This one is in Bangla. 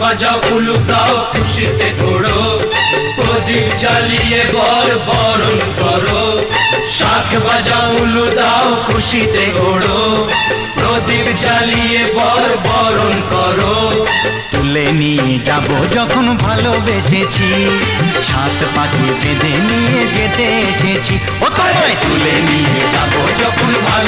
বাজাও উলুকাও খুশিতে ঘোড়ো প্রদীপ জ্বালিয়ে বর বরণ করো। শাক বাজাও উলু দাও খুশিতে ঘোড়ো প্রদীপ জ্বালিয়ে বর বরণ করো। তুলে নিয়ে যাব যখন ভালোবেসেছি। সাত পাখি বেঁধে নিয়ে যেতে এসেছি। ও তোমায় তুলে নিয়ে যাব যখন ভালোবেসেছি